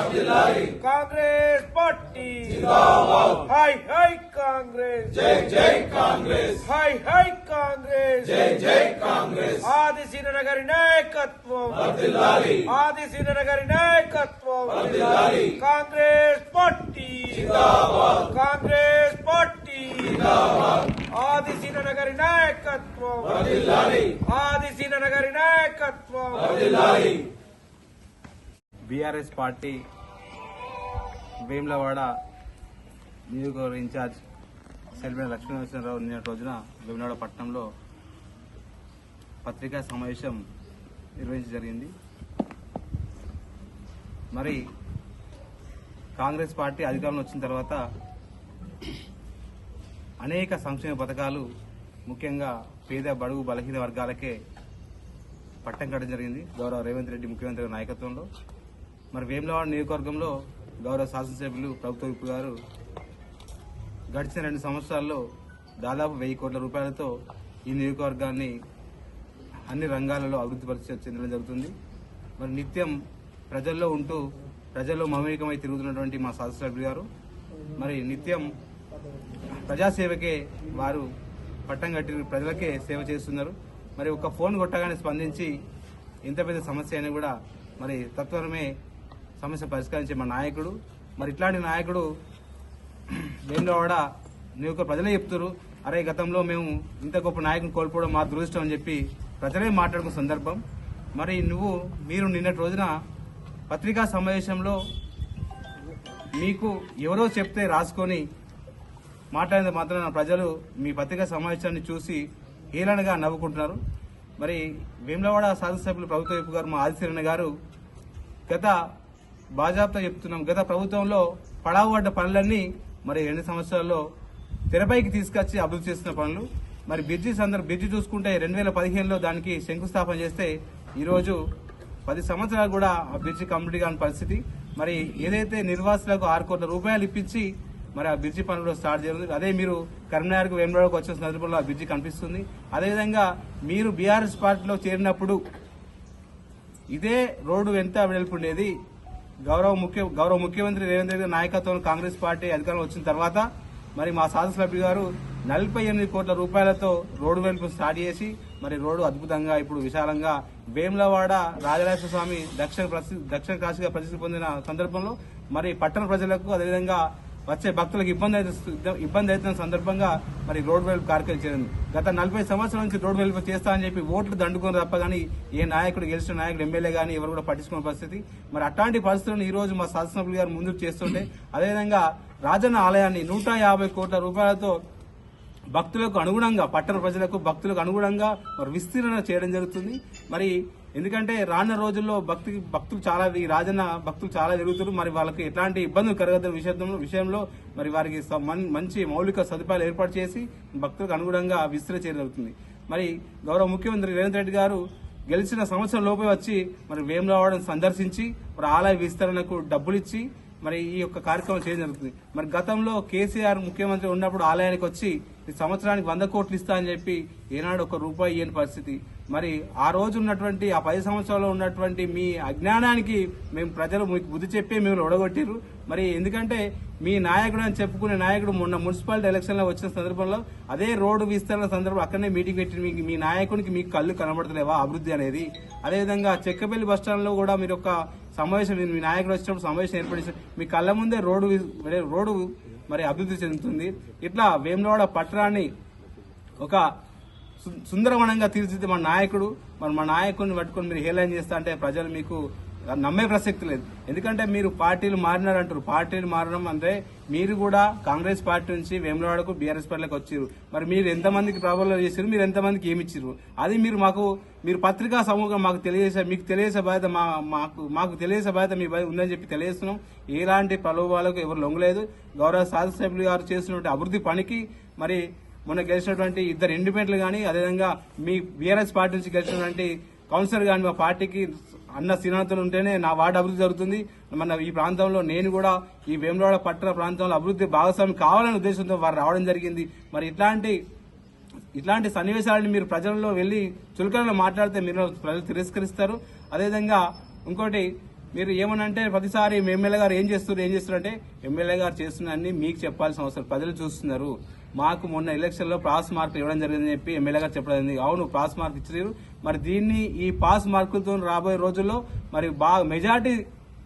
నాయకత్వం కాంగ్రెస్ పార్టీ హై హై కాంగ్రెస్ జై జై కాంగ్రెస్ హై హై కాంగ్రెస్ జై జై కాంగ్రెస్ ఆది నగరి నాయకత్వం ఆది నగరి నాయకత్వం కాంగ్రెస్ పార్టీ కాంగ్రెస్ పార్టీ ఆది నగరి నాయకత్వం ఆది నగరి నాయకత్వం బీఆర్ఎస్ పార్టీ వేములవాడ నియోజకవర్గ ఇన్ఛార్జ్ సెల్వెన లక్ష్మీనరసింహరావు నిన్న రోజున వేములవాడ పట్టణంలో పత్రికా సమావేశం నిర్వహించడం జరిగింది. మరి కాంగ్రెస్ పార్టీ అధికారంలో వచ్చిన తర్వాత అనేక సంక్షేమ పథకాలు ముఖ్యంగా పేద బడుగు బలహీన వర్గాలకే పట్టం కట్టడం జరిగింది. గౌరవ రేవంత్ రెడ్డి ముఖ్యమంత్రి నాయకత్వంలో. మరి వేములవాడ నియోజకవర్గంలో గౌరవ శాసనసభ్యులు ప్రభుత్వ విప్పు గారు గడిచిన రెండు సంవత్సరాల్లో దాదాపు వెయ్యి కోట్ల రూపాయలతో ఈ నియోజకవర్గాన్ని అన్ని రంగాలలో అభివృద్ధి పరిస్థితి చెందడం జరుగుతుంది. మరి నిత్యం ప్రజల్లో ఉంటూ ప్రజల్లో మమేకమై తిరుగుతున్నటువంటి మా శాసనసభ్యులు గారు మరి నిత్యం ప్రజాసేవకే వారు పట్టం కట్టి ప్రజలకే సేవ చేస్తున్నారు. మరి ఒక ఫోన్ కొట్టగానే స్పందించి ఇంత పెద్ద సమస్య అయినా కూడా మరి తత్వరమే సమస్య పరిష్కరించే మా నాయకుడు. మరి ఇట్లాంటి నాయకుడు వేములవాడ నియోజక ప్రజలే చెప్తారు అరే గతంలో మేము ఇంత గొప్ప నాయకుని కోల్పోవడం మా దురదృష్టం అని చెప్పి ప్రజలే మాట్లాడుకున్న సందర్భం. మరి నువ్వు మీరు నిన్నటి రోజున పత్రికా సమావేశంలో మీకు ఎవరో చెప్తే రాసుకొని మాట్లాడిన మాత్రం ప్రజలు మీ పత్రికా సమావేశాన్ని చూసి హీలనగా నవ్వుకుంటున్నారు. మరి వేములవాడ శాసనసభ్యులు ప్రభుత్వ వైపు గారు మా ఆదిశీరణ గారు గత బాజాప్తా చెప్తున్నాం. గత ప్రభుత్వంలో పడావు పడ్డ పనులన్నీ మరి రెండు సంవత్సరాల్లో తెరపైకి తీసుకొచ్చి అభివృద్ధి చేస్తున్న పనులు. మరి బ్రిడ్జి సందర్భ బ్రిడ్జి చూసుకుంటే రెండు వేల పదిహేనులో దానికి శంకుస్థాపన చేస్తే ఈరోజు పది సంవత్సరాలు కూడా ఆ బ్రిడ్జి కంప్లీట్ కాని పరిస్థితి. మరి ఏదైతే నిర్వాసులకు ఆరు కోట్ల రూపాయలు ఇప్పించి మరి ఆ బ్రిడ్జి పనులు కూడా స్టార్ట్ జరుగుతుంది. అదే మీరు కరీంనగర్కు వేమరాడకు వచ్చిన సందర్భంలో ఆ బ్రిడ్జి కనిపిస్తుంది. అదేవిధంగా మీరు బీఆర్ఎస్ పార్టీలో చేరినప్పుడు ఇదే రోడ్డు ఎంత వెడల్పు ఉండేది. గౌరవ ముఖ్య గౌరవ ముఖ్యమంత్రి రేవంత్ రెడ్డి నాయకత్వంలో కాంగ్రెస్ పార్టీ అధికారంలో వచ్చిన తర్వాత మరి మా శాసనసభ్యులు గారు నలభై ఎనిమిది కోట్ల రూపాయలతో రోడ్డు వెలుపు స్టార్ట్ చేసి మరి రోడ్డు అద్భుతంగా ఇప్పుడు విశాలంగా వేములవాడ రాజరాజేశ్వర స్వామి దక్షిణ ప్రసిద్ధి దక్షిణ కాశీగా ప్రసిద్ధి పొందిన సందర్భంలో మరి పట్టణ ప్రజలకు అదేవిధంగా వచ్చే భక్తులకు ఇబ్బంది అయితే ఇబ్బంది అవుతున్న సందర్భంగా మరి రోడ్ వెలుపు కార్యక్రమం చేరింది గత నలభై సంవత్సరాల నుంచి రోడ్ వెలుపు చేస్తా అని చెప్పి ఓట్లు దండుకుని తప్ప కానీ ఏ నాయకుడు గెలిచిన నాయకుడు ఎమ్మెల్యే కానీ ఎవరు కూడా పట్టించుకున్న పరిస్థితి. మరి అట్లాంటి పరిస్థితులను ఈ రోజు మా శాసనసభ్యులు గారు ముందుకు చేస్తుంటే అదేవిధంగా రాజన్న ఆలయాన్ని నూట యాభై కోట్ల రూపాయలతో భక్తులకు అనుగుణంగా పట్టణ ప్రజలకు భక్తులకు అనుగుణంగా మరి విస్తీర్ణ చేయడం జరుగుతుంది. మరి ఎందుకంటే రానున్న రోజుల్లో భక్తి భక్తులు చాలా ఈ రాజన్న భక్తులు చాలా జరుగుతారు మరి వాళ్ళకి ఎట్లాంటి ఇబ్బందులు కలగదు విషయంలో విషయంలో మరి వారికి మంచి మౌలిక సదుపాయాలు ఏర్పాటు చేసి భక్తులకు అనుగుణంగా విస్తరణ చేయగలుగుతుంది మరి గౌరవ ముఖ్యమంత్రి రేవంత్ రెడ్డి గారు గెలిచిన సంవత్సరం లోపే వచ్చి మరి వేములవాడను సందర్శించి మరి ఆలయ విస్తరణకు డబ్బులు ఇచ్చి మరి ఈ యొక్క కార్యక్రమం చేయడం జరుగుతుంది. మరి గతంలో కేసీఆర్ ముఖ్యమంత్రి ఉన్నప్పుడు ఆలయానికి వచ్చి ఈ సంవత్సరానికి వంద కోట్లు ఇస్తా అని చెప్పి ఏనాడు ఒక రూపాయి ఇయ్యని పరిస్థితి. మరి ఆ రోజు ఉన్నటువంటి ఆ పది సంవత్సరాల్లో ఉన్నటువంటి మీ అజ్ఞానానికి మేము ప్రజలు మీకు బుద్ధి చెప్పి మేము ఒడగొట్టిరు మరి ఎందుకంటే మీ నాయకుడు అని చెప్పుకునే నాయకుడు మొన్న మున్సిపాలిటీ ఎలక్షన్లో వచ్చిన సందర్భంలో అదే రోడ్డు విస్తరణ సందర్భంలో అక్కడనే మీటింగ్ పెట్టి మీకు మీ నాయకునికి మీకు కళ్ళు కనబడతలేవా అభివృద్ధి అనేది? అదేవిధంగా చెక్కపల్లి బస్ స్టాండ్లో కూడా మీరు ఒక సమావేశం మీ నాయకుడు వచ్చినప్పుడు సమావేశం ఏర్పడి మీ కళ్ళ ముందే రోడ్డు రోడ్డు మరి అభివృద్ధి చెందుతుంది. ఇట్లా వేములవాడ పట్టణాన్ని ఒక సుందరవనంగా తీర్చిదిద్దే మా నాయకుడు మరి మా నాయకుడిని పట్టుకొని మీరు హేళన చేస్తా అంటే ప్రజలు మీకు నమ్మే ప్రసక్తి లేదు. ఎందుకంటే మీరు పార్టీలు మారినారంటారు. పార్టీలు మారడం అంటే మీరు కూడా కాంగ్రెస్ పార్టీ నుంచి వేములవాడకు బీఆర్ఎస్ పార్టీలకు వచ్చారు మరి మీరు ఎంతమందికి ప్రాబ్లం చేసారు మీరు ఎంతమందికి ఏమి ఇచ్చారు అది మీరు మాకు మీరు పత్రికా సమూహం మాకు తెలియజేసే మీకు తెలియజేసే బాధ్యత మా మాకు మాకు తెలియజేసే బాధ్యత మీ ఉందని చెప్పి తెలియజేస్తున్నాం. ఎలాంటి ప్రలోభాలకు ఎవరు లొంగలేదు. గౌరవ శాసనసభ్యులు గారు చేసినటువంటి అభివృద్ధి పనికి మరి మొన్న గెలిచినటువంటి ఇద్దరు ఇండిపెండెంట్లు కానీ అదేవిధంగా మీ బీఆర్ఎస్ పార్టీ నుంచి గెలిచినటువంటి కౌన్సిలర్ కానీ మా పార్టీకి అన్న శ్రీనాథులు ఉంటేనే నా వార్డు అభివృద్ధి జరుగుతుంది. మన ఈ ప్రాంతంలో నేను కూడా ఈ వేములవాడ పట్టణ ప్రాంతంలో అభివృద్ధి భాగస్వామి కావాలనే ఉద్దేశంతో వారు రావడం జరిగింది. మరి ఇట్లాంటి ఇట్లాంటి సన్నివేశాలను మీరు ప్రజల్లో వెళ్ళి చులకనలో మాట్లాడితే మీరు ప్రజలు తిరస్కరిస్తారు. అదేవిధంగా ఇంకోటి మీరు ఏమనంటే ప్రతిసారి ఎమ్మెల్యే గారు ఏం చేస్తున్నారు ఏం చేస్తున్నారు అంటే ఎమ్మెల్యే గారు చేస్తున్న అన్ని మీకు చెప్పాల్సిన అవసరం ప్రజలు చూస్తున్నారు. మాకు మొన్న ఎలక్షన్లో పాస్ మార్క్ ఇవ్వడం జరిగిందని చెప్పి ఎమ్మెల్యే గారు చెప్పడం జరిగింది. అవును పాస్ మార్క్ ఇచ్చారు మరి దీన్ని ఈ పాస్ మార్కులతో రాబోయే రోజుల్లో మరి బాగా మెజార్టీ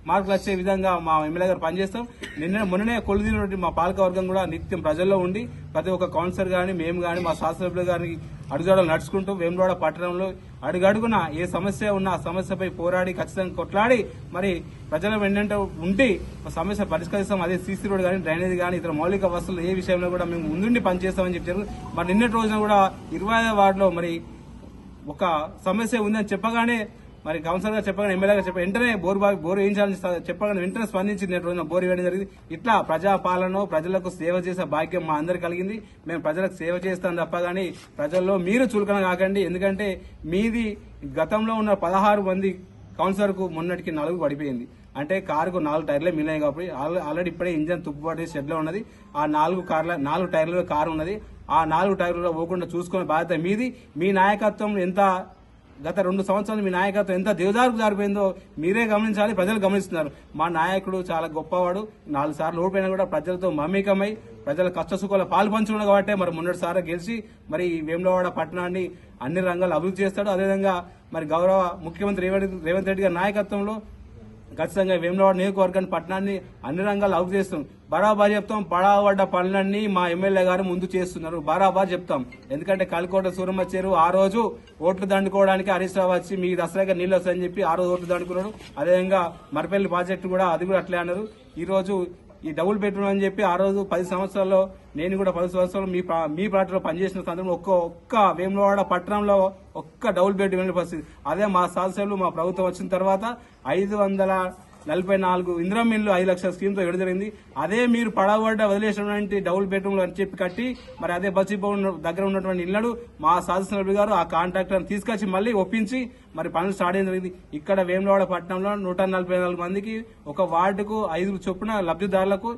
మార్కులు వచ్చే విధంగా మా ఎమ్మెల్యే గారు పనిచేస్తాం నిన్న మొన్ననే కొలుదినటువంటి మా పాలకవర్గం కూడా నిత్యం ప్రజల్లో ఉండి ప్రతి ఒక్క కౌన్సిలర్ గాని మేము గాని మా శాసనసభ్యులు కానీ అడుగుజాడలు నడుచుకుంటూ వేములవాడ పట్టణంలో అడుగడుగున ఏ సమస్య ఉన్నా ఆ సమస్యపై పోరాడి ఖచ్చితంగా కొట్లాడి మరి ప్రజల వెంట ఉండి ఆ సమస్య పరిష్కరిస్తాం. అదే సీసీ రోడ్ కానీ డ్రైనేజ్ కానీ ఇతర మౌలిక వసతులు ఏ విషయంలో కూడా మేము ముందుండి పనిచేస్తామని చెప్పారు. మరి నిన్నటి రోజున కూడా ఇరవై వార్డులో మరి ఒక సమస్య ఉందని చెప్పగానే మరి కౌన్సిలర్ గారు చెప్పగానే ఎమ్మెల్యేగా గారు చెప్ప వెంటనే బోరు బావి బోరు వేయించాలని చెప్పగానే వెంటనే స్పందించి నేను రోజున బోరు వేయడం జరిగింది. ఇట్లా ప్రజాపాలన ప్రజలకు సేవ చేసే భాగ్యం మా అందరికి కలిగింది. మేము ప్రజలకు సేవ చేస్తాం తప్ప కానీ ప్రజల్లో మీరు చులకన కాకండి. ఎందుకంటే మీది గతంలో ఉన్న పదహారు మంది కౌన్సిలర్కు మొన్నటికి నలుగు పడిపోయింది. అంటే కారుకు నాలుగు టైర్లే మిగిలినాయి కాబట్టి ఆల్రెడీ ఇప్పుడే ఇంజన్ తుప్పుపడి షెడ్లో ఉన్నది. ఆ నాలుగు కార్ల నాలుగు టైర్ల కారు ఉన్నది. ఆ నాలుగు టైర్లలో పోకుండా చూసుకునే బాధ్యత మీది. మీ నాయకత్వం ఎంత గత రెండు సంవత్సరాలు మీ నాయకత్వం ఎంత దేవదారుకు జారిపోయిందో మీరే గమనించాలి ప్రజలు గమనిస్తున్నారు. మా నాయకుడు చాలా గొప్పవాడు నాలుగు సార్లు ఓడిపోయినా కూడా ప్రజలతో మమేకమై ప్రజల కష్ట సుఖాల పాలు పంచుకున్నాడు కాబట్టి మరి మొన్నటిసారి గెలిచి మరి వేములవాడ పట్టణాన్ని అన్ని రంగాలు అభివృద్ధి చేస్తాడు. అదేవిధంగా మరి గౌరవ ముఖ్యమంత్రి రేవంత్ రేవంత్ రెడ్డి గారి నాయకత్వంలో ఖచ్చితంగా వేములవాడ నియోజకవర్గాన్ని పట్టణాన్ని అన్ని రంగాలు అభివృద్ధి చేస్తాం. బరాబర్ చెప్తాం పడాబడ్డ పనులన్నీ మా ఎమ్మెల్యే గారు ముందు చేస్తున్నారు. బరాబర్ చెప్తాం. ఎందుకంటే కలికోట సూరమ్మ చెరువు ఆ రోజు ఓట్లు దండుకోవడానికి హరీష్ రావు వచ్చి మీ దసరాగా నీళ్ళు వస్తాయని చెప్పి ఆ రోజు ఓట్లు దండుకున్నాడు. అదేవిధంగా మరపల్లి ప్రాజెక్టు కూడా అది కూడా అట్లే అన్నారు. ఈ రోజు ఈ డబుల్ బెడ్రూమ్ అని చెప్పి ఆ రోజు పది సంవత్సరాల్లో నేను కూడా పది సంవత్సరాలు మీ పా- మీ పార్టీలో పనిచేసిన సందర్భంలో ఒక్క ఒక్క వేములవాడ పట్టణంలో ఒక్క డబుల్ బెడ్రూమ్ వెళ్ళిన పరిస్థితి. అదే మా శాసనసభ్యులు మా ప్రభుత్వం వచ్చిన తర్వాత ఐదు వందల నలభై నాలుగు ఇందిరం మిల్లు ఐదు లక్షల స్కీమ్తో ఇవ్వడం జరిగింది. అదే మీరు పడవడ్డ వదిలేసినటువంటి డబుల్ బెడ్రూమ్ అని చెప్పి కట్టి మరి అదే బస్సు దగ్గర ఉన్నటువంటి ఇళ్ళను మా శాసనసభ్యులు గారు ఆ కాంట్రాక్టర్ని తీసుకొచ్చి మళ్ళీ ఒప్పించి మరి పనులు స్టార్ట్ అయిన జరిగింది. ఇక్కడ వేములవాడ పట్టణంలో నూట నలభై నాలుగు మందికి ఒక వార్డుకు ఐదు చొప్పున లబ్ధిదారులకు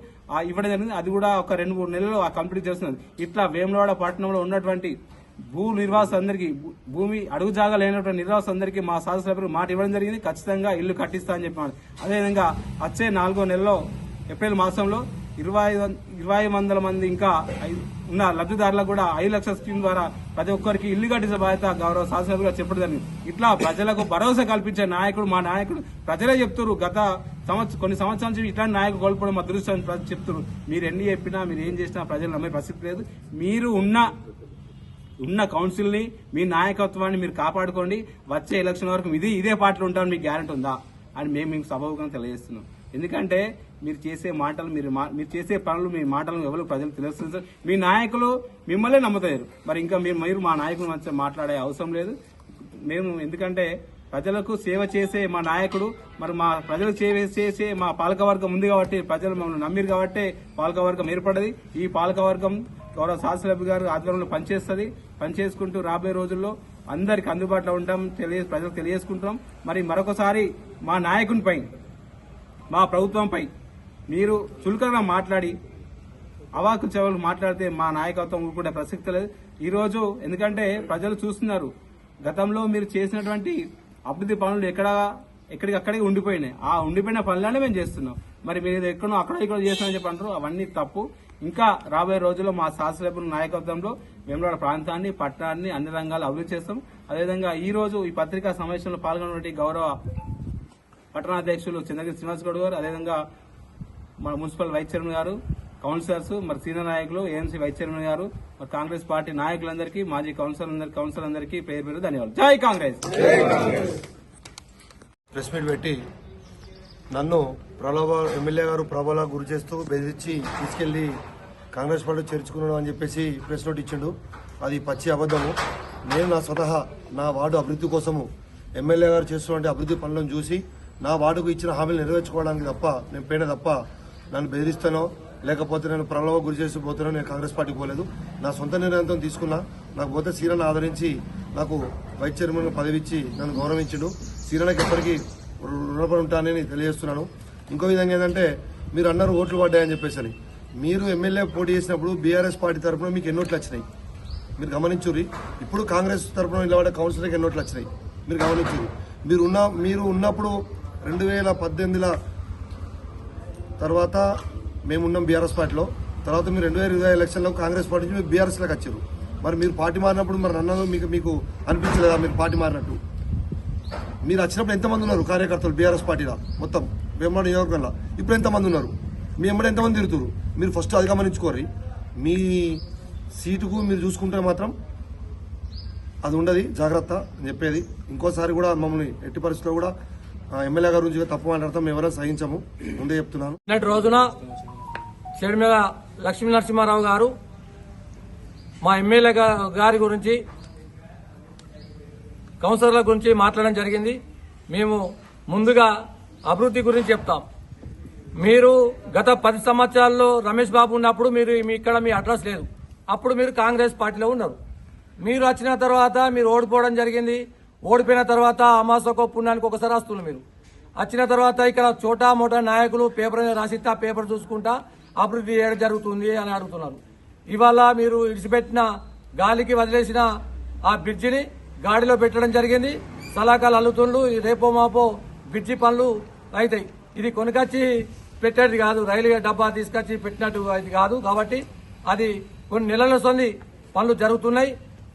ఇవ్వడం జరిగింది. అది కూడా ఒక రెండు మూడు నెలలు ఆ కంప్లీట్ చేస్తున్నది. ఇట్లా వేములవాడ పట్టణంలో ఉన్నటువంటి భూ నిర్వాసులందరికీ భూ- భూమి అడుగు జాగా లేనటువంటి నిర్వాసులందరికీ మా శాసనసభ్యులు మాట ఇవ్వడం జరిగింది. ఖచ్చితంగా ఇల్లు కట్టిస్తా అని చెప్పాను అదేవిధంగా వచ్చే నాలుగో నెలలో ఏప్రిల్ మాసంలో ఇరవై ఇరవై వందల మంది ఇంకా ఉన్న లబ్ధిదారులకు కూడా ఐదు లక్షల స్కీమ్ ద్వారా ప్రతి ఒక్కరికి ఇల్లు కట్టించే బాధ్యత గౌరవ శాసనసభ్యులు చెప్పడం జరిగింది. ఇట్లా ప్రజలకు భరోసా కల్పించే నాయకుడు మా నాయకుడు ప్రజలే చెప్తారు గత సంవత్సరం కొన్ని సంవత్సరాల నుంచి ఇట్లాంటి నాయకులు కోల్పోవడం మా ప్రజలు చెప్తారు మీరు ఎన్ని చెప్పినా మీరు ఏం చేసినా ప్రజలు నమ్మే పరిస్థితి లేదు. మీరు ఉన్న ఉన్న కౌన్సిల్ని మీ నాయకత్వాన్ని మీరు కాపాడుకోండి. వచ్చే ఎలక్షన్ వరకు ఇది ఇదే పార్టీలో ఉంటామని మీకు గ్యారంటీ ఉందా? అని మేము మీకు సభాముఖంగా తెలియజేస్తున్నాం. ఎందుకంటే మీరు చేసే మాటలు మీరు మా- మీరు చేసే పనులు మీ మాటలను ఎవరు ప్రజలు తెలుస్తుంది మీ నాయకులు మిమ్మల్ని నమ్ముతారు మరి ఇంకా మీరు మీరు మా నాయకుల మధ్య మాట్లాడే అవసరం లేదు. మేము ఎందుకంటే ప్రజలకు సేవ చేసే మా నాయకుడు మరి మా ప్రజలు సేవ చేసే మా పాలకవర్గం ఉంది కాబట్టి ప్రజలు మమ్మల్ని నమ్మిరు కాబట్టి పాలకవర్గం ఏర్పడది ఈ పాలకవర్గం గౌరవ శాసనసభ్యు గారు ఆధ్వర్యంలో పనిచేస్తుంది. పనిచేసుకుంటూ రాబోయే రోజుల్లో అందరికి అందుబాటులో ఉంటాం తెలియ ప్రజలకు తెలియజేసుకుంటాం మరి మరొకసారి మా నాయకునిపై మా ప్రభుత్వంపై మీరు చులకనగా మాట్లాడి అవాకు చెవులు మాట్లాడితే మా నాయకత్వం ఊరుకునే ప్రసక్తి లేదు. ఈరోజు ఎందుకంటే ప్రజలు చూస్తున్నారు. గతంలో మీరు చేసినటువంటి అభివృద్ధి పనులు ఎక్కడ ఎక్కడికక్కడికి ఉండిపోయినాయి. ఆ ఉండిపోయిన పనులనే మేము చేస్తున్నాం. మరి మీరు ఎక్కడో అక్కడ ఇక్కడ చేస్తామని చెప్పి అంటారు. అవన్నీ తప్పు. ఇంకా రాబోయే రోజుల్లో మా శాస్త్రజ్ఞుల నాయకత్వంలో వేములవాడ ప్రాంతాన్ని పట్టణాన్ని అన్ని రంగాలు అభివృద్ధి చేస్తాం. అదేవిధంగా ఈ రోజు ఈ పత్రికా సమావేశంలో పాల్గొన్నటువంటి గౌరవ పట్టణాధ్యక్షులు చంద్రగిరి శ్రీనివాస్ గౌడ్ గారు అదేవిధంగా మన మున్సిపల్ వైస్ చైర్మన్ గారు కౌన్సిలర్స్ మరి సీనియర్ నాయకులు ఏఎంసీ వైస్ చైర్మన్ గారు మరి కాంగ్రెస్ పార్టీ నాయకులందరికీ మాజీ కౌన్సిలర్ కౌన్సిలర్ అందరికీ పేరు పేరు ధన్యవాదాలు. జై కాంగ్రెస్! ప్రెస్ మీట్ పెట్టి నన్ను ప్రలోభ ఎమ్మెల్యే గారు ప్రబల గురి చేస్తూ బెదిరించి తీసుకెళ్ళి కాంగ్రెస్ పార్టీ చేర్చుకున్నాను అని చెప్పేసి ప్రెస్ నోట్ ఇచ్చిండు. అది పచ్చి అబద్ధము. నేను నా స్వతహా నా వార్డు అభివృద్ధి కోసము ఎమ్మెల్యే గారు చేస్తున్న అభివృద్ధి పనులను చూసి నా వార్డుకు ఇచ్చిన హామీలు నెరవేర్చుకోవడానికి తప్ప నేను పోయిన తప్ప నన్ను బెదిరిస్తానో లేకపోతే నేను ప్రలోభ గురి చేసి పోతానో నేను కాంగ్రెస్ పార్టీకి పోలేదు. నా సొంత నిర్ణయంతో తీసుకున్నా. నాకు పోతే సీరను ఆదరించి నాకు వైస్ చైర్మన్ పదవిచ్చి నన్ను గౌరవించడు. సీరనకి ఎప్పటికీ రుణపడి ఉంటానని తెలియజేస్తున్నాను. ఇంకో విధంగా ఏంటంటే మీరు అన్నారు ఓట్లు పడ్డాయని చెప్పేసి అని. మీరు ఎమ్మెల్యే పోటీ చేసినప్పుడు బీఆర్ఎస్ పార్టీ తరఫున మీకు ఎన్ని ఓట్లు వచ్చినాయి? మీరు గమనించుర్రి. ఇప్పుడు కాంగ్రెస్ తరఫున నిలబడే కౌన్సిలర్కి ఎన్నోట్లు వచ్చినాయి? మీరు గమనించుర్రి. మీరు ఉన్న మీరు ఉన్నప్పుడు రెండు వేల పద్దెనిమిదిలో తర్వాత మేము ఉన్నాం బీఆర్ఎస్ పార్టీలో. తర్వాత మీరు రెండు వేల ఇరవై ఎలక్షన్లో కాంగ్రెస్ పార్టీ నుంచి మీరు బీఆర్ఎస్లోకి వచ్చారు. మరి మీరు పార్టీ మారినప్పుడు మరి నన్ను మీకు మీకు అనిపించలేదా మీరు పార్టీ మారినట్టు? మీరు వచ్చినప్పుడు ఎంతమంది ఉన్నారు? కార్యకర్తలు బీఆర్ఎస్ పార్టీలో మొత్తం. వేమనాడు నియోజకవర్గంలో. ఇప్పుడు ఎంతమంది ఉన్నారు? మీ ఎంబడి ఎంతమంది తిరుగుతారు మీరు ఫస్ట్ అధిగమనించుకోరి మీ సీటుకు మీరు చూసుకుంటే మాత్రం అది ఉండదు. జాగ్రత్త అని చెప్పేది. ఇంకోసారి కూడా మమ్మల్ని ఎట్టి పరిస్థితుల్లో కూడా ఎమ్మెల్యే గారి గురించి తప్పు మాట్లాడతాం. మేము ఎవరైనా సహించము. ముందే చెప్తున్నాను. నేటి రోజున చెడిమేల లక్ష్మీ నరసింహారావు గారు మా ఎమ్మెల్యే గారి గురించి కౌన్సిలర్ల గురించి మాట్లాడడం జరిగింది. మేము ముందుగా అభివృద్ధి గురించి చెప్తాం. మీరు గత పది సంవత్సరాల్లో రమేష్ బాబు ఉన్నప్పుడు మీరు మీ ఇక్కడ మీ అడ్రస్ లేదు. అప్పుడు మీరు కాంగ్రెస్ పార్టీలో ఉన్నారు. మీరు వచ్చిన తర్వాత మీరు ఓడిపోవడం జరిగింది. ఓడిపోయిన తర్వాత అమాసకో పుణ్యానికి ఒకసారి వస్తున్నారు మీరు. వచ్చిన తర్వాత ఇక్కడ చోటా మోటా నాయకులు పేపర్ రాసిస్తే ఆ పేపర్ చూసుకుంటా అభివృద్ధి చేయడం జరుగుతుంది అని అడుగుతున్నారు. ఇవాళ మీరు ఇడిచిపెట్టిన గాలికి వదిలేసిన ఆ బ్రిడ్జిని గాడిలో పెట్టడం జరిగింది. సలాకాలు అల్లుతుండ్రు ఈ రేపో మాపో బ్రిడ్జి పనులు అవుతాయి ఇది కొనుకొచ్చి పెట్టేది కాదు. రైలు డబ్బా తీసుకొచ్చి పెట్టినట్టు అది కాదు. కాబట్టి అది కొన్ని నెలల సొంది పనులు జరుగుతున్నాయి.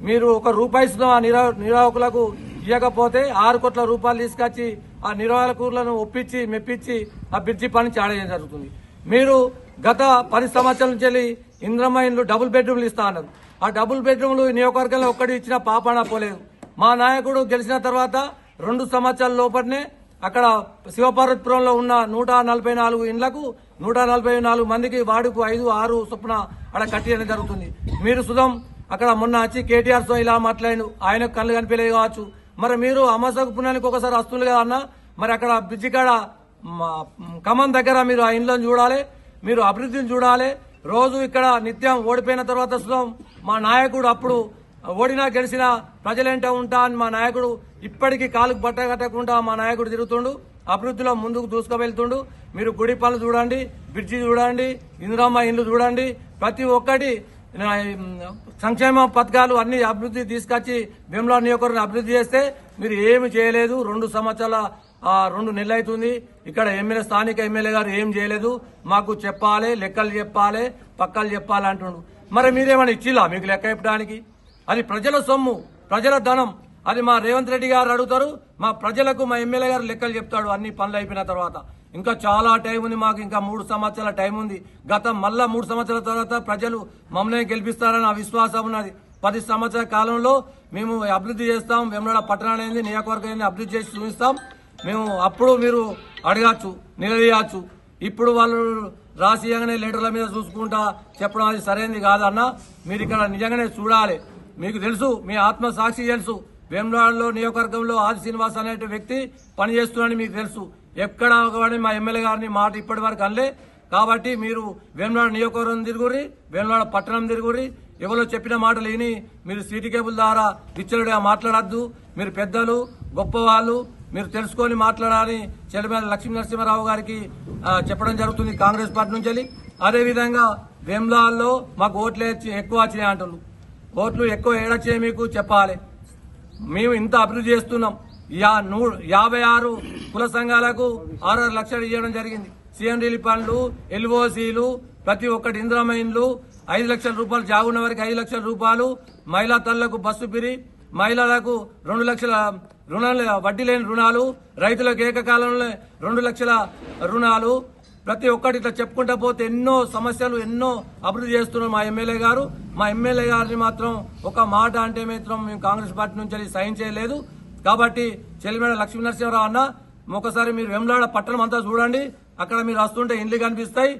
మీరు ఒక రూపాయిస్తున్న ఆ నిరా నిరాహకులకు ఇవ్వకపోతే ఆరు కోట్ల రూపాయలు తీసుకొచ్చి ఆ నిర్వాహకులను ఒప్పించి మెప్పించి ఆ బ్రిడ్జి పని చేయడం జరుగుతుంది. మీరు గత పది సంవత్సరాల నుంచి వెళ్ళి ఇంద్రమ్మ ఇండ్లు డబుల్ బెడ్రూమ్లు ఇస్తా అన్నారు. ఆ డబుల్ బెడ్రూమ్లు నియోజకవర్గంలో ఒక్కటి ఇచ్చిన పాపాన పోలేదు. మా నాయకుడు గెలిచిన తర్వాత రెండు సంవత్సరాల లోపలనే అక్కడ శివపార్వతిపురంలో ఉన్న నూట నలభై నాలుగు ఇండ్లకు నూట నలభై నాలుగు మందికి వాడుకు ఐదు ఆరు చొప్పున అక్కడ కట్టేయడం జరుగుతుంది. మీరు సుధం అక్కడ మొన్న వచ్చి కేటీఆర్తో ఇలా మాట్లాడి ఆయన కళ్ళు కనిపించలేదు కావచ్చు. మరి మీరు అమాసకు పుణ్యానికి ఒకసారి వస్తుంది కదా అన్న? మరి అక్కడ బిజ్జికాడ కాడ ఖమ్మం దగ్గర మీరు ఆ ఇండ్లను చూడాలి. మీరు అభివృద్ధిని చూడాలి. రోజు ఇక్కడ నిత్యం ఓడిపోయిన తర్వాత సుధం మా నాయకుడు అప్పుడు ఓడినా గెలిచినా ప్రజలేంట ఉంటా అని మా నాయకుడు ఇప్పటికీ కాలుకు బట్టగట్టకుండా మా నాయకుడు తిరుగుతుండు అభివృద్ధిలో ముందుకు దూసుకువెళ్తుండు. మీరు గుడి పనులు చూడండి బ్రిడ్జి చూడండి ఇందిరామ్మ ఇండ్లు చూడండి. ప్రతి ఒక్కటి సంక్షేమ పథకాలు అన్ని అభివృద్ధి తీసుకొచ్చి భీమలా నియోజకవర్గం అభివృద్ధి చేస్తే మీరు ఏమి చేయలేదు. రెండు సంవత్సరాల రెండు నెలలు అవుతుంది ఇక్కడ ఎమ్మెల్యే స్థానిక ఎమ్మెల్యే గారు ఏం చేయలేదు. మాకు చెప్పాలి లెక్కలు చెప్పాలి పక్కలు చెప్పాలి అంటుండు మరి మీరేమైనా ఇచ్చిలా మీకు లెక్క చెప్పడానికి? అది ప్రజల సొమ్ము ప్రజల ధనం. అది మా రేవంత్ రెడ్డి గారు అడుగుతారు మా ప్రజలకు మా ఎమ్మెల్యే గారు లెక్కలు చెప్తాడు అన్ని పనులు అయిపోయిన తర్వాత. ఇంకా చాలా టైం ఉంది మాకు ఇంకా మూడు సంవత్సరాల టైం ఉంది. గత మళ్ళా మూడు సంవత్సరాల తర్వాత ప్రజలు మమ్మల్ని గెలిపిస్తారని ఆ విశ్వాసం ఉన్నది. పది సంవత్సరాల కాలంలో మేము అభివృద్ధి చేస్తాం వెమ్లడ పట్టణాన్ని నియోజకవర్గాన్ని అభివృద్ధి చేసి చూపిస్తాం. మేము అప్పుడు మీరు అడగచ్చు నిలదీయచ్చు. ఇప్పుడు వాళ్ళు రాసియంగానే లెటర్ల మీద చూసుకుంటా చెప్పడం అది సరైనది కాదన్న మీరు ఇక్కడ నిజంగానే చూడాలి. మీకు తెలుసు మీ ఆత్మ సాక్షి తెలుసు. వేమనాడులో నియోజకవర్గంలో ఆది శ్రీనివాస్ అనే వ్యక్తి పనిచేస్తున్నాడని మీకు తెలుసు. ఎక్కడ కానీ మా ఎమ్మెల్యే గారిని మాట ఇప్పటి వరకు అనలే. కాబట్టి మీరు వేమనాడు నియోజకవర్గం తిరుగురి వేమనాడు పట్టణం తిరుగురి ఎవరో చెప్పిన మాటలు విని మీరు సీటీ కేబుల్ ద్వారా విచ్చలుడిగా మాట్లాడద్దు. మీరు పెద్దలు గొప్పవాళ్ళు మీరు తెలుసుకొని మాట్లాడాలని చెలిమేల లక్ష్మీ నరసింహారావు గారికి చెప్పడం జరుగుతుంది కాంగ్రెస్ పార్టీ నుంచి అదేవిధంగా వేమ్లాల్లో మాకు ఓట్లు ఎక్కువ వచ్చినాయి అంటున్నారు ఓట్లు ఎక్కువ ఏడొచ్చాయి మీకు? చెప్పాలి. మేము ఇంత అభివృద్ధి చేస్తున్నాం. యా నూ యాభై ఆరు కుల సంఘాలకు ఆరు లక్షలు ఇవ్వడం జరిగింది. సీఎం రిలీఫ్ ఫండ్లు ఎల్ఓసీలు ప్రతి ఒక్కటి ఇంద్రమైన్లు ఐదు లక్షల రూపాయలు జాగున్న వారికి ఐదు లక్షల రూపాయలు మహిళా తల్లకు బస్సు పిరి మహిళలకు రెండు లక్షల రుణాలు వడ్డీ లేని రుణాలు రైతులకు ఏకకాలంలో రెండు లక్షల రుణాలు ప్రతి ఒక్కటి ఇట్లా చెప్పుకుంటా పోతే ఎన్నో సమస్యలు ఎన్నో అభివృద్ధి చేస్తున్నారు మా ఎమ్మెల్యే గారు. మా ఎమ్మెల్యే గారిని మాత్రం ఒక మాట అంటే మాత్రం మేము కాంగ్రెస్ పార్టీ నుంచి వెళ్ళి సైన్ చేయలేదు. కాబట్టి చెల్లిమేడ లక్ష్మీ నరసింహరావు అన్న ఒకసారి మీరు వెమ్లాడ పట్టణం అంతా చూడండి. అక్కడ మీరు వస్తుంటే ఇండ్లు కనిపిస్తాయి.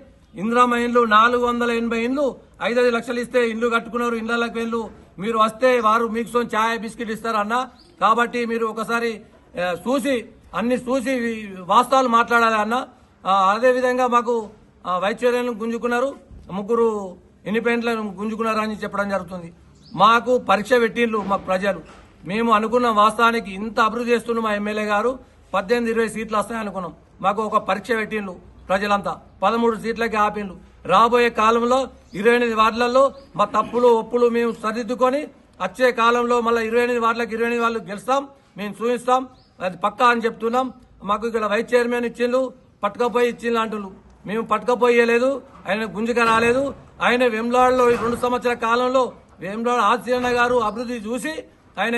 ఇందిరామ ఇండ్లు నాలుగు వందల ఎనభై ఇండ్లు ఐదైదు లక్షలు ఇస్తే ఇండ్లు కట్టుకున్నారు. ఇండ్లకి ఇండ్లు మీరు వస్తే వారు మీకు సొంత ఛాయ్ బిస్కెట్ ఇస్తారు అన్న కాబట్టి మీరు ఒకసారి చూసి అన్ని చూసి వాస్తవాలు మాట్లాడాలి అన్న. అదేవిధంగా మాకు ఆ, గుంజుకున్నారు. ముగ్గురు ఇండిపెండెంట్లను గుంజుకున్నారు అని చెప్పడం జరుగుతుంది. మాకు పరీక్ష పెట్టిండ్రు మా ప్రజలు. మేము అనుకున్న వాస్తవానికి ఇంత అభివృద్ధి చేస్తున్న మా ఎమ్మెల్యే గారు. పద్దెనిమిది ఇరవై సీట్లు వస్తాయి అనుకున్నాం. మాకు ఒక పరీక్ష పెట్టిండ్రు ప్రజలంతా. పదమూడు సీట్లకి ఆపిండ్రు. రాబోయే కాలంలో ఇరవై ఎనిమిది వార్డులలో మా తప్పులు ఒప్పులు మేము సరిదిద్దుకొని వచ్చే కాలంలో మళ్ళీ ఇరవై ఎనిమిది వార్డులకు ఇరవై ఎనిమిది వాళ్ళు గెలుస్తాం. మేము చూపిస్తాం. అది పక్కా అని చెప్తున్నాం. మాకు ఇక్కడ వైస్ చైర్మన్ ఇచ్చిండు పట్టుకపోయి ఇచ్చిండ్రు అంటున్నారు మేము పట్టుకపోయలేదు ఆయన గుంజుగా రాలేదు. ఆయన వెమ్లాడలో ఈ రెండు సంవత్సరాల కాలంలో వేమ్లాడ ఆశీర్ణ గారు అభివృద్ధి చూసి ఆయన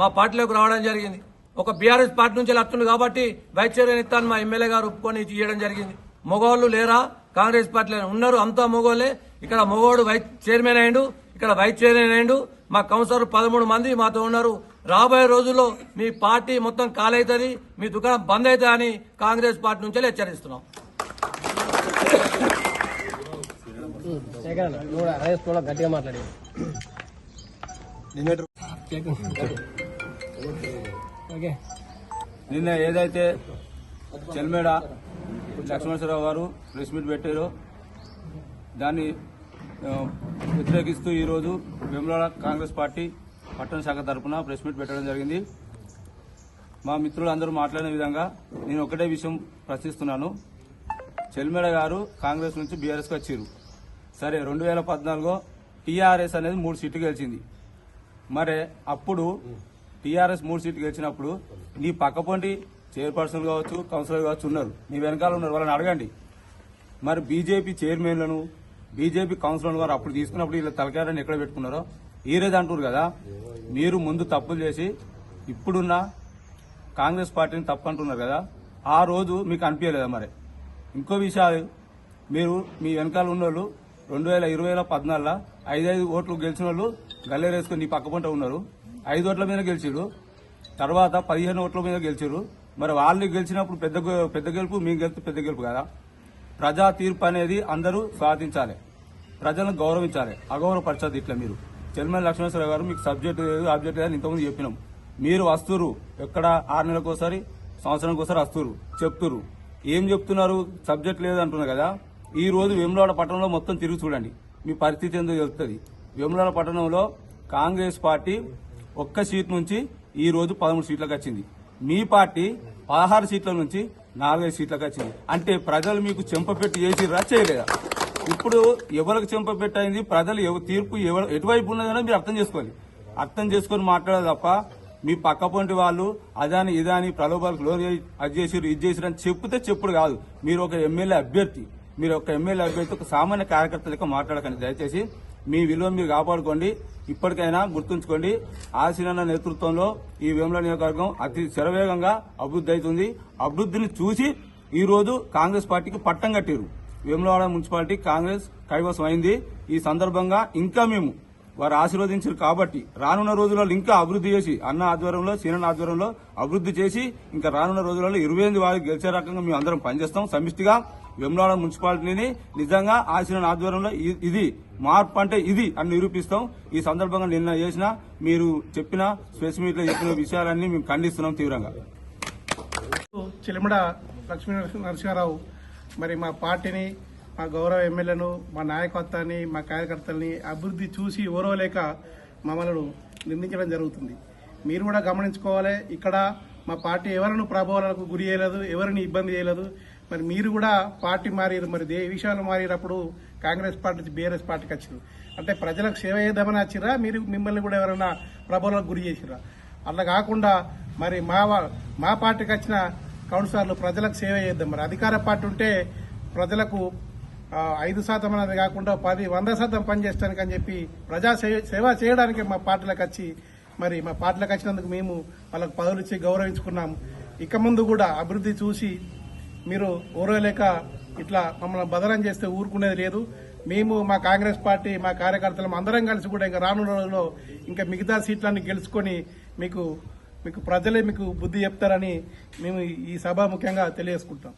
మా పార్టీలోకి రావడం జరిగింది. ఒక బీఆర్ఎస్ పార్టీ నుంచి వస్తుంది కాబట్టి వైస్ చైర్మన్ ఇస్తాను మా ఎమ్మెల్యే గారు ఒప్పుకొని చేయడం జరిగింది. మగవాళ్ళు లేరా? కాంగ్రెస్ పార్టీలో ఉన్నారు అంతా మగవాళ్ళే ఇక్కడ మగవాడు వైస్ చైర్మన్ అయ్యిండు ఇక్కడ వైస్ చైర్మన్ అయ్యిండు. మా కౌన్సిలర్ పదమూడు మంది మాతో ఉన్నారు. రాబోయే రోజుల్లో మీ పార్టీ మొత్తం కాలవుతుంది మీ దుకాణం బంద్ అవుతుంది అని కాంగ్రెస్ పార్టీ నుంచి హెచ్చరిస్తున్నాం. గట్టిగా మాట్లాడి నిన్నటి ఓకే. నిన్న ఏదైతే చెల్మేడ లక్ష్మణేశ్వరరావు గారు ప్రెస్ మీట్ పెట్టారో దాన్ని వ్యతిరేకిస్తూ ఈరోజు వేములవాడ కాంగ్రెస్ పార్టీ పట్టణ శాఖ తరఫున ప్రెస్ మీట్ పెట్టడం జరిగింది. మా మిత్రులు అందరూ మాట్లాడిన విధంగా నేను ఒకటే విషయం ప్రశ్నిస్తున్నాను. చెల్మేడ గారు కాంగ్రెస్ నుంచి బీఆర్ఎస్కి వచ్చారు. సరే రెండు వేల పద్నాలుగులో టీఆర్ఎస్ అనేది మూడు సీట్లు గెలిచింది. మరి అప్పుడు టీఆర్ఎస్ మూడు సీట్లు గెలిచినప్పుడు నీ పక్కపొంటి చైర్పర్సన్ కావచ్చు కౌన్సిలర్ కావచ్చు ఉన్నారు. నీ వెనకాల ఉన్నారు. వాళ్ళని అడగండి. మరి బీజేపీ చైర్మన్లను బీజేపీ కౌన్సిలర్ వారు అప్పుడు తీసుకున్నప్పుడు వీళ్ళ తలకాయని ఎక్కడ పెట్టుకున్నారో ఈ రోజు అంటారు కదా? మీరు ముందు తప్పులు చేసి ఇప్పుడున్న కాంగ్రెస్ పార్టీని తప్పు అంటున్నారు కదా? ఆ రోజు మీకు అనిపించలేదా మరి? ఇంకో విషయాలు మీరు మీ వెనకాల ఉన్నోళ్ళు రెండు వేల ఇరవై వేల పద్నాలుగులో ఐదైదు ఓట్లు గెలిచిన వాళ్ళు గల్లేరేసుకుని నీ పక్క పంట ఉన్నారు. ఐదు ఓట్ల మీద గెలిచారు తర్వాత పదిహేను ఓట్ల మీద గెలిచారు మరి వాళ్ళు గెలిచినప్పుడు పెద్ద పెద్ద గెలుపు మీకు గెలిపి పెద్ద గెలుపు కదా? ప్రజా తీర్పు అనేది అందరూ స్వాధించాలి ప్రజలను గౌరవించాలి. అగౌరవపరచదు ఇట్లా మీరు. చెల్మల లక్ష్మేశ్వరరావు గారు మీకు సబ్జెక్ట్ లేదు ఆబ్జెక్ట్ లేదు ఇంతకుముందు చెప్పినాం. మీరు వస్తురు ఎక్కడ ఆరు నెలలకు ఒకసారి సంవత్సరానికి ఒకసారి వస్తురు చెప్తురు ఏం చెప్తున్నారు? సబ్జెక్ట్ లేదు అంటున్నారు కదా. ఈ రోజు వేములవాడ పట్టణంలో మొత్తం తిరిగి చూడండి. మీ పరిస్థితి ఎందుకు తెలుస్తుంది. వేములవాడ పట్టణంలో కాంగ్రెస్ పార్టీ ఒక్క సీట్ నుంచి ఈ రోజు పదమూడు సీట్లకు వచ్చింది. మీ పార్టీ పదహారు సీట్ల నుంచి నాలుగైదు సీట్లకు వచ్చింది. అంటే ప్రజలు మీకు చెంపపెట్టి చేసి చేయలేదా? ఇప్పుడు ఎవరికి చెంపబెట్టింది ప్రజలు తీర్పు ఎవరు ఎటువైపు ఉన్నదని మీరు అర్థం చేసుకోవాలి. అర్థం చేసుకొని మాట్లాడాలి తప్ప మీ పక్కపొంటి వాళ్ళు అదాని ఇదాని ప్రలోభాలకు లోన్ అది చేసిరు ఇది చేసిరు అని చెప్తే చెప్పుడు కాదు. మీరు ఒక ఎమ్మెల్యే అభ్యర్థి మీరు ఒక ఎమ్మెల్యే అభ్యర్థి ఒక సామాన్య కార్యకర్త లెక్క మాట్లాడకండి. దయచేసి మీ విలువ మీరు కాపాడుకోండి. ఇప్పటికైనా గుర్తుంచుకోండి. ఆశీనన్న నేతృత్వంలో ఈ వేముల నియోజకవర్గం అతి శరవేగంగా అభివృద్ధి అవుతుంది. అభివృద్ధిని చూసి ఈ రోజు కాంగ్రెస్ పార్టీకి పట్టం కట్టారు వేములవాడ మున్సిపాలిటీ కాంగ్రెస్ కైవసం అయింది. ఈ సందర్భంగా ఇంకా మేము వారు ఆశీర్వదించారు కాబట్టి రానున్న రోజులలో ఇంకా అభివృద్ధి చేసి అన్న ఆధ్వర్యంలో సీనన్న ఆధ్వర్యంలో అభివృద్ధి చేసి ఇంకా రానున్న రోజులలో ఇరవై ఎనిమిది వారికి గెలిచే రకంగా మేము అందరం పనిచేస్తాం. సమిష్టిగా వెమ్లాడ మున్సిపాలిటీని నిజంగా ఆశీర్వాద ఆధ్వర్యంలో ఇది మార్పు అంటే ఇది అని నిరూపిస్తాం. ఈ సందర్భంగా నిన్న చేసిన మీరు చెప్పిన స్పెస్ మీట్లో చెప్పిన విషయాలన్నీ మేము ఖండిస్తున్నాం తీవ్రంగా. చిలిమడ లక్ష్మీ నరసింహారావు మరి మా పార్టీని మా గౌరవ ఎమ్మెల్యేను మా నాయకత్వాన్ని మా కార్యకర్తల్ని అభివృద్ధి చూసి ఓరవలేక మమ్మల్ని నిందించడం జరుగుతుంది. మీరు కూడా గమనించుకోవాలి ఇక్కడ మా పార్టీ ఎవరిని ప్రభావాలకు గురి చేయలేదు ఎవరిని ఇబ్బంది చేయలేదు. మరి మీరు కూడా పార్టీ మారేరు మరి ఏ విషయాలు మారినప్పుడు కాంగ్రెస్ పార్టీ నుంచి బీఆర్ఎస్ పార్టీకి వచ్చారు అంటే ప్రజలకు సేవ చేద్దామని వచ్చిరా మీరు మిమ్మల్ని కూడా ఎవరైనా ప్రభావాలకు గురి చేసిరా అట్లా కాకుండా మరి మా మా పార్టీకి వచ్చిన కౌన్సిలర్లు ప్రజలకు సేవ చేద్దాం మరి. అధికార పార్టీ ఉంటే ప్రజలకు ఐదు శాతం అనేది కాకుండా పది వంద శాతం పనిచేయడానికి అని చెప్పి ప్రజా సేవ చేయడానికి మా పార్టీలకు వచ్చి మరి మా పార్టీలకు వచ్చినందుకు మేము వాళ్ళకు పదవులు ఇచ్చి గౌరవించుకున్నాం. ఇక ముందు కూడా అభివృద్ధి చూసి మీరు ఊరలేక ఇట్లా మమ్మల్ని బదనం చేస్తే ఊరుకునేది లేదు. మేము మా కాంగ్రెస్ పార్టీ మా కార్యకర్తలం అందరం కలిసి కూడా ఇంకా రానున్న రోజుల్లో ఇంకా మిగతా సీట్లన్నీ గెలుచుకొని మీకు మీకు ప్రజలే మీకు బుద్ధి చెప్తారని మేము ఈ సభ ముఖ్యంగా తెలియజేసుకుంటాం.